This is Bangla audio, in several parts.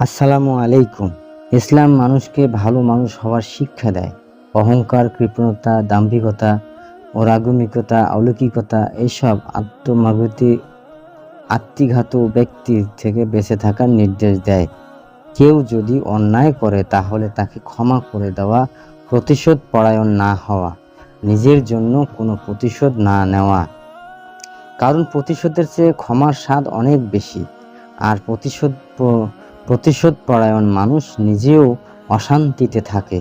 আসসালামু আলাইকুম। ইসলাম মানুষকে ভালো মানুষ হওয়ার শিক্ষা দেয়। অহংকার, কৃপণতা, দাম্ভিকতা ও রাগমিকতা অলৌকিকতা এইসব আত্মমাগতি, আত্মীঘাত ব্যক্তি থেকে বেঁচে থাকার নির্দেশ দেয়। কেউ যদি অন্যায় করে, তাহলে তাকে ক্ষমা করে দেওয়া, প্রতিশোধ পরায়ণ না হওয়া, নিজের জন্য কোনো প্রতিশোধ না নেওয়া। কারণ প্রতিশোধের চেয়ে ক্ষমার স্বাদ অনেক বেশি। আর প্রতিশোধ প্রতিশোধ পরায়ণ মানুষ নিজেও অশান্তিতে থাকে।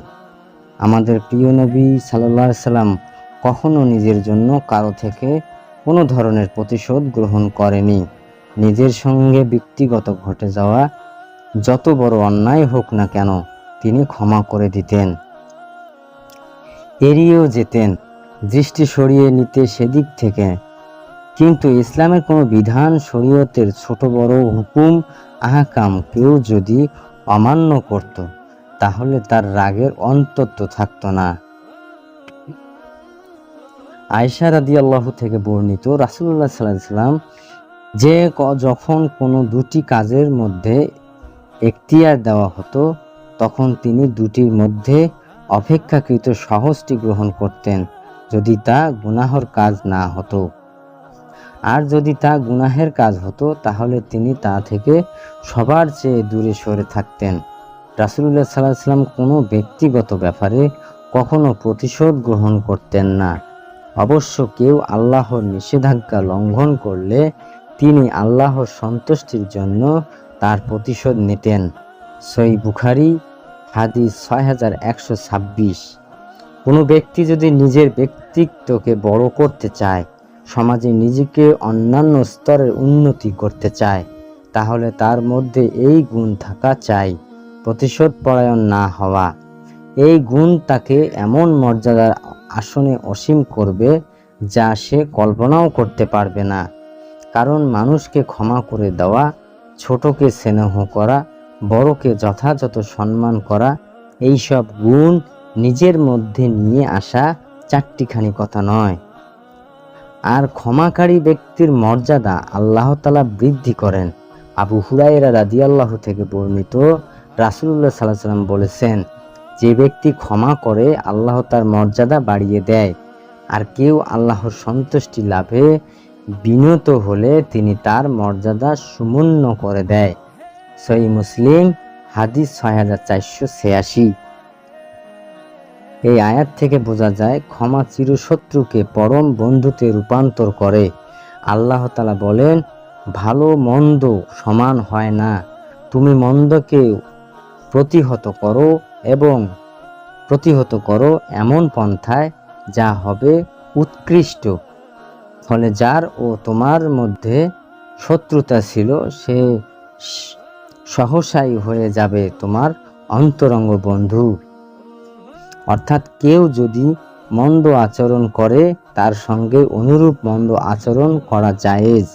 আমাদের প্রিয় নবী সাল্লাহ সাল্লাম কখনো নিজের জন্য কারও থেকে কোনো ধরনের প্রতিশোধ গ্রহণ করেনি। নিজের সঙ্গে ব্যক্তিগত ঘটে যাওয়া যত বড় অন্যায় হোক না কেন, তিনি ক্ষমা করে দিতেন। এড়িয়েও যেতেন। দৃষ্টি সরিয়ে নিতে সেদিক থেকে কিন্তু ইসলামের কোনো বিধান শরীয়তের ছোট বড় হুকুম আহকাম কেউ যদি অমান্য করত, তাহলে তার রাগের অন্তত থাকতো না। আয়সা রাদি আল্লাহ থেকে বর্ণিত রাসুল্লাহ সাল্লাহ সাল্লাম যে যখন কোনো দুটি কাজের মধ্যে এখতিয়ার দেওয়া হতো, তখন তিনি দুটির মধ্যে অপেক্ষাকৃত সহজটি গ্রহণ করতেন, যদি তা গুনাহর কাজ না হতো। আর যদি তা গুনাহের কাজ হতো, তাহলে তিনি তা থেকে সবার চেয়ে দূরে সরে থাকতেন। রাসুলুল্লাহ সাল্লাহ সাল্লাম কোনো ব্যক্তিগত ব্যাপারে কখনো প্রতিশোধ গ্রহণ করতেন না। অবশ্য কেউ আল্লাহর নিষেধাজ্ঞা লঙ্ঘন করলে তিনি আল্লাহর সন্তুষ্টির জন্য তার প্রতিশোধ নিতেন। সই বুখারি, হাদিস ছয় হাজার একশো ছাব্বিশ। কোনো ব্যক্তি যদি নিজের ব্যক্তিত্বকে বড় করতে চায় সমাজে নিজেকে অন্যান্য স্তরের উন্নতি করতে চায়, তাহলে তার মধ্যে এই গুণ থাকা চাই প্রতিশোধ পরায়ণ না হওয়া। এই গুণ তাকে এমন মর্যাদার আসনে অসীম করবে যা সে কল্পনাও করতে পারবে না। কারণ মানুষকে ক্ষমা করে দেওয়া, ছোটকে স্নেহ করা, বড়কে যথাযথ সম্মান করা, এইসব গুণ নিজের মধ্যে নিয়ে আসা চারটিখানি কথা নয়। আর ক্ষমাকারী ব্যক্তির মর্যাদা আল্লাহ তালা বৃদ্ধি করেন। আবু হুরাইরা রাদি আল্লাহ থেকে বর্ণিত রাসুল্লাহ সাল্লাহ সাল্লাম বলেছেন, যে ব্যক্তি ক্ষমা করে, আল্লাহ তার মর্যাদা বাড়িয়ে দেয়। আর কেউ আল্লাহর সন্তুষ্টি লাভে বিনত হলে তিনি তার মর্যাদা সুমূন্য করে দেয়। সই মুসলিম, হাদিস ছয় হাজার চারশো ছিয়াশি। এই আয়াত থেকে বোঝা যায় ক্ষমা চিরশত্রুকে পরম বন্ধুতে রূপান্তর করে। আল্লাহ তালা বলেন, ভালো মন্দ সমান হয় না। তুমি মন্দকে প্রতিহত করো এবং প্রতিহত করো এমন পন্থায় যা হবে উৎকৃষ্ট। ফলে যার ও তোমার মধ্যে শত্রুতা ছিল সে স- সহসাই হয়ে যাবে তোমার অন্তরঙ্গ বন্ধু। অর্থাৎ কেউ যদি মন্দ আচরণ করে, তার সঙ্গে অনুরূপ মন্দ আচরণ করা জায়েজ।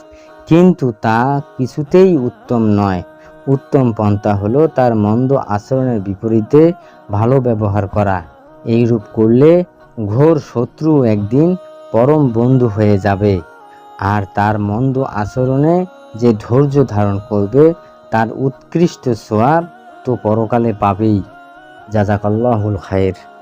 কিন্তু তা কিছুতেই উত্তম নয়। উত্তম পন্থা হলো তার মন্দ আচরণের বিপরীতে ভালো ব্যবহার করা। এইরূপ করলে ঘোর শত্রু একদিন পরম বন্ধু হয়ে যাবে। আর তার মন্দ আচরণে যে ধৈর্য ধারণ করবে, তার উৎকৃষ্ট সোয়াব তো পরকালে পাবেই। জাজাকাল্লাহুল খায়ের।